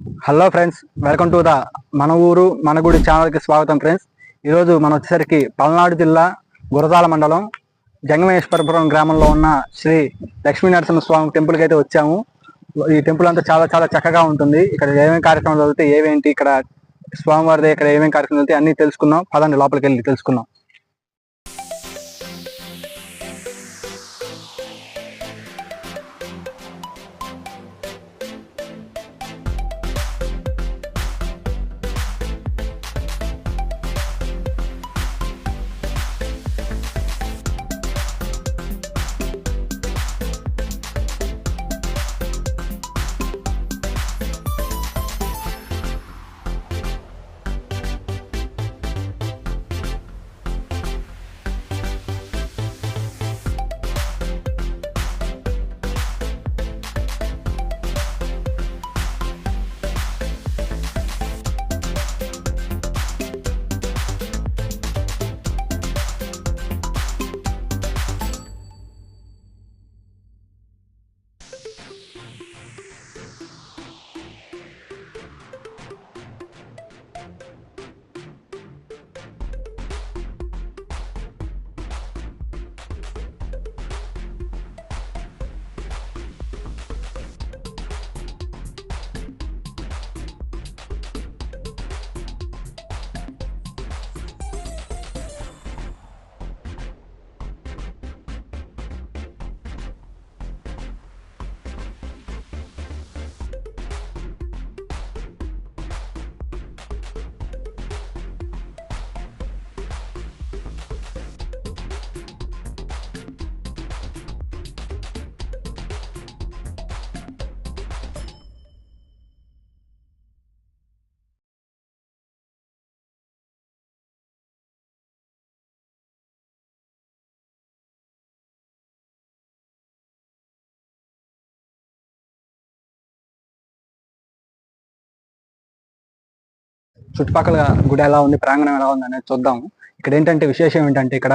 Hello friends welcome to the మన ఊరు మన గుడి ఛానల్కి స్వాగతం ఫ్రెండ్స్. ఈరోజు మనం వచ్చేసరికి పల్నాడు జిల్లా గురజాల మండలం జంగమేశ్వరపురం గ్రామంలో ఉన్న శ్రీ లక్ష్మీ నరసింహ స్వామి టెంపుల్కి అయితే వచ్చాము. ఈ టెంపుల్ అంతా చాలా చాలా చక్కగా ఉంటుంది. ఇక్కడ ఏమేమి కార్యక్రమాలు జరుగుతాయి ఏవేంటి ఇక్కడ స్వామివారిది ఇక్కడ ఏమేమి కార్యక్రమాలు జరుగుతాయి అన్ని తెలుసుకుందాం. పదండి లోపలికి వెళ్ళి తెలుసుకుందాం. చుట్టుపక్కల గుడి ఎలా ఉంది ప్రాంగణం ఎలా ఉంది అనేది చూద్దాం ఇక్కడ ఏంటంటే విశేషం ఏంటంటే ఇక్కడ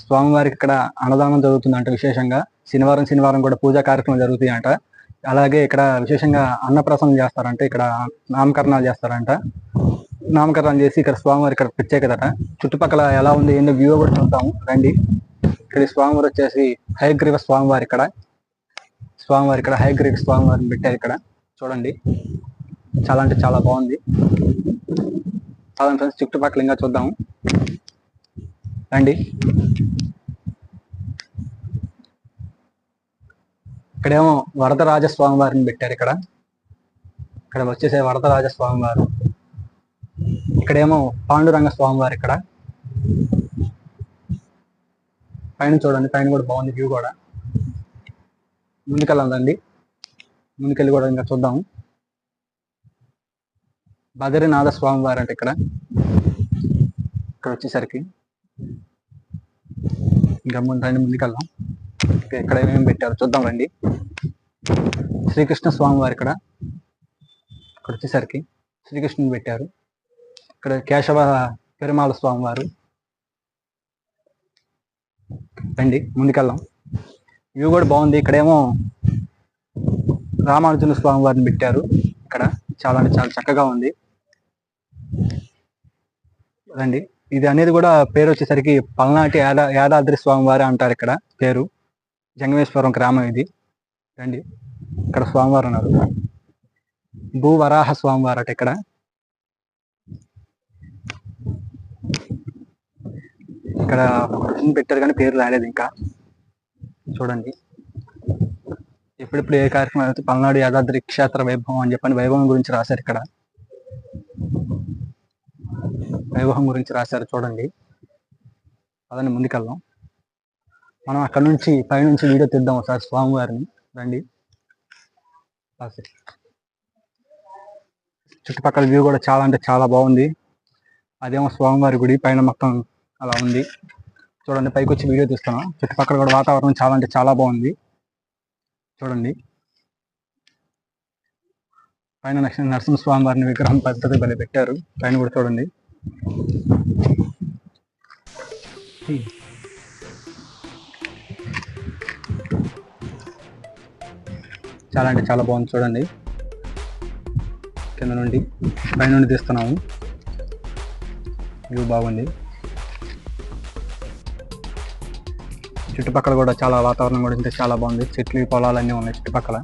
స్వామివారికి ఇక్కడ అన్నదానం జరుగుతుందంట విశేషంగా. శనివారం శనివారం కూడా పూజా కార్యక్రమం జరుగుతాయంట. అలాగే ఇక్కడ విశేషంగా అన్నప్రసన్నం చేస్తారంట ఇక్కడ నామకరణాలు చేస్తారంట. నామకరణం చేసి ఇక్కడ స్వామివారి ఇక్కడ ప్రత్యేకత చుట్టుపక్కల ఎలా ఉంది ఏంటో వ్యూ కూడా చూద్దాము. రండి. ఇక్కడ స్వామివారు వచ్చేసి హయగ్రీవ స్వామివారి ఇక్కడ. స్వామివారి ఇక్కడ హయగ్రీవ స్వామివారిని పెట్టారు ఇక్కడ. చూడండి. చాలా అంటే చాలా బాగుంది. చాలా ఫ్రెండ్స్ చుట్టుపక్కల ఇంకా చూద్దాము రండి. ఇక్కడేమో వరదరాజస్వామి వారిని పెట్టారు ఇక్కడ. ఇక్కడ వచ్చేసే వరదరాజస్వామి వారు. ఇక్కడేమో పాండురంగ స్వామి వారు ఇక్కడ. పైన చూడండి పైన కూడా బాగుంది వ్యూ కూడా. ముందుకెళ్ళండి ముందుకెళ్ళి కూడా ఇంకా చూద్దాము బదరీనాథ స్వామి వారు అంటే ఇక్కడ. ఇక్కడ వచ్చేసరికి ఇంకా ముందు రండి ముందుకెళ్దాం. ఇక్కడ ఏమేమి పెట్టారు చూద్దాం రండి. శ్రీకృష్ణ స్వామి వారు ఇక్కడ. ఇక్కడ వచ్చేసరికి శ్రీకృష్ణుని పెట్టారు. ఇక్కడ కేశవ పెరుమాళ స్వామి వారు. రండి ముందుకెళ్దాం. వ్యూ కూడా బాగుంది. ఇక్కడేమో రామానుజన స్వామి వారిని పెట్టారు. ఇక్కడ చాలా అంటే చాలా చక్కగా ఉంది. రండి. ఇది అనేది కూడా పేరు వచ్చేసరికి పల్నాటి యాదా యాదాద్రి స్వామివారి అంటారు ఇక్కడ పేరు. జంగమేశ్వరం గ్రామం ఇది. రండి. ఇక్కడ స్వామివారు ఉన్నారు. భూవరాహ స్వామివారు అట ఇక్కడ. ఇక్కడ పెట్టారు కానీ పేరు రాలేదు ఇంకా. చూడండి. ఎప్పుడెప్పుడు ఏ కార్యక్రమం అయితే పల్నాడు యాదాద్రి క్షేత్ర వైభవం అని చెప్పని వైభవం గురించి రాశారు ఇక్కడ. వైభవం గురించి రాశారు చూడండి. అదని ముందుకెళ్దాం. మనం అక్కడ నుంచి పైనుంచి వీడియో తీద్దాం ఒకసారి స్వామివారిని. రండి. చుట్టుపక్కల వ్యూ కూడా చాలా అంటే చాలా బాగుంది. అదేమో స్వామివారి గుడి పైన మొత్తం అలా ఉంది. చూడండి పైకి వచ్చి వీడియో తీస్తున్నాం చుట్టుపక్కల కూడా వాతావరణం చాలా అంటే చాలా బాగుంది. చూడండి. పైన నరసింహ నరసింహస్వామి వారిని విగ్రహం పెద్దది బలి పెట్టారు. పైన కూడా చూడండి. చాలా అంటే చాలా బాగుంది చూడండి. కింద నుండి పై నుండి తీస్తున్నాము. వ్యూ బాగుంది. చుట్టుపక్కల కూడా చాలా వాతావరణం కూడా ఉంటే చాలా బాగుంది. చెట్లు పొలాలు అన్నీ ఉన్నాయి చుట్టుపక్కల.